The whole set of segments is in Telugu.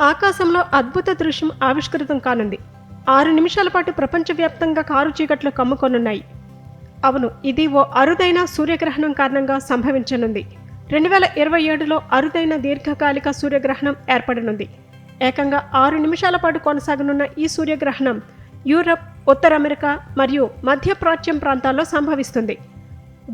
ఆకాశంలో అద్భుత దృశ్యం ఆవిష్కృతం కానుంది. ఆరు నిమిషాల పాటు ప్రపంచవ్యాప్తంగా కారు చీకట్లు కమ్ముకొనున్నాయి. అవును ఇది ఓ అరుదైన సూర్యగ్రహణం కారణంగా సంభవించనుంది. రెండు వేల ఇరవై ఏడులో అరుదైన దీర్ఘకాలిక సూర్యగ్రహణం ఏర్పడనుంది. ఏకంగా ఆరు నిమిషాల పాటు కొనసాగనున్న ఈ సూర్యగ్రహణం యూరప్ ఉత్తర అమెరికా మరియు మధ్యప్రాచ్యం ప్రాంతాల్లో సంభవిస్తుంది.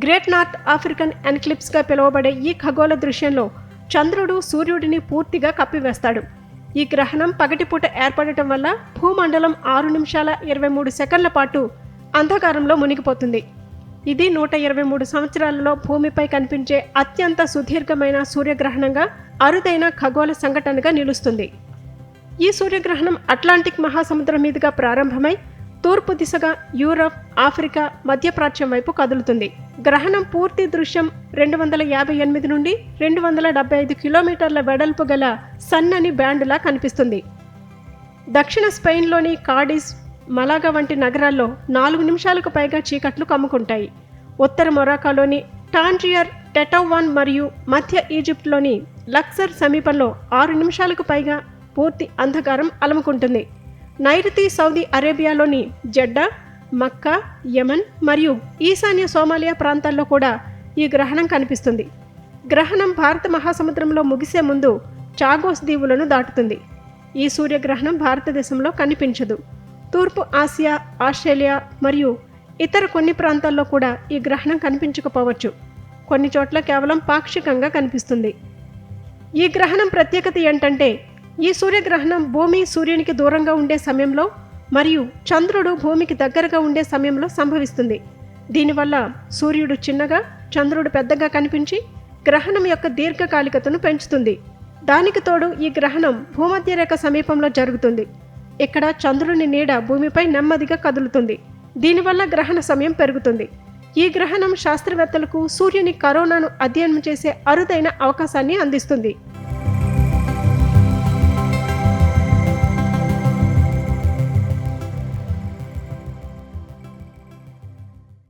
గ్రేట్ నార్త్ ఆఫ్రికన్ ఎన్క్లిప్స్గా పిలువబడే ఈ ఖగోళ దృశ్యంలో చంద్రుడు సూర్యుడిని పూర్తిగా కప్పివేస్తాడు. ఈ గ్రహణం పగటిపూట ఏర్పడటం వల్ల భూమండలం ఆరు నిమిషాల ఇరవై మూడు సెకండ్ల పాటు అంధకారంలో మునిగిపోతుంది. ఇది నూట ఇరవై మూడు సంవత్సరాలలో భూమిపై కనిపించే అత్యంత సుదీర్ఘమైన సూర్యగ్రహణంగా అరుదైన ఖగోళ సంఘటనగా నిలుస్తుంది. ఈ సూర్యగ్రహణం అట్లాంటిక్ మహాసముద్రం మీదుగా ప్రారంభమై తూర్పు దిశగా యూరప్ ఆఫ్రికా మధ్యప్రాచ్యం వైపు కదులుతుంది. గ్రహణం పూర్తి దృశ్యం రెండు వందల యాభై ఎనిమిది నుండి రెండు వందల డెబ్బై ఐదు కిలోమీటర్ల వెడల్పు గల సన్నని బ్యాండులా కనిపిస్తుంది. దక్షిణ స్పెయిన్లోని కాడిస్ మలాగా వంటి నగరాల్లో నాలుగు నిమిషాలకు పైగా చీకట్లు కమ్ముకుంటాయి. ఉత్తర మొరాకాలోని టాండ్రియర్ టెటోవాన్ మరియు మధ్య ఈజిప్ట్లోని లక్సర్ సమీపంలో ఆరు నిమిషాలకు పైగా పూర్తి అంధకారం అలముకుంటుంది. నైరుతి సౌదీ అరేబియాలోని జెడ్డా మక్కా యమన్ మరియు ఈశాన్య సోమాలియా ప్రాంతాల్లో కూడా ఈ గ్రహణం కనిపిస్తుంది. గ్రహణం భారత మహాసముద్రంలో ముగిసే ముందు చాగోస్ దీవులను దాటుతుంది. ఈ సూర్యగ్రహణం భారతదేశంలో కనిపించదు. తూర్పు ఆసియా ఆస్ట్రేలియా మరియు ఇతర కొన్ని ప్రాంతాల్లో కూడా ఈ గ్రహణం కనిపించకపోవచ్చు. కొన్ని చోట్ల కేవలం పాక్షికంగా కనిపిస్తుంది. ఈ గ్రహణం ప్రత్యేకత ఏంటంటే ఈ సూర్యగ్రహణం భూమి సూర్యునికి దూరంగా ఉండే సమయంలో మరియు చంద్రుడు భూమికి దగ్గరగా ఉండే సమయంలో సంభవిస్తుంది. దీనివల్ల సూర్యుడు చిన్నగా చంద్రుడు పెద్దగా కనిపించి గ్రహణం యొక్క దీర్ఘకాలికతను పెంచుతుంది. దానికి తోడు ఈ గ్రహణం భూమధ్య రేఖ సమీపంలో జరుగుతుంది. ఇక్కడ చంద్రుని నీడ భూమిపై నెమ్మదిగా కదులుతుంది. దీనివల్ల గ్రహణ సమయం పెరుగుతుంది. ఈ గ్రహణం శాస్త్రవేత్తలకు సూర్యుని కరోనాను అధ్యయనం చేసే అరుదైన అవకాశాన్ని అందిస్తుంది.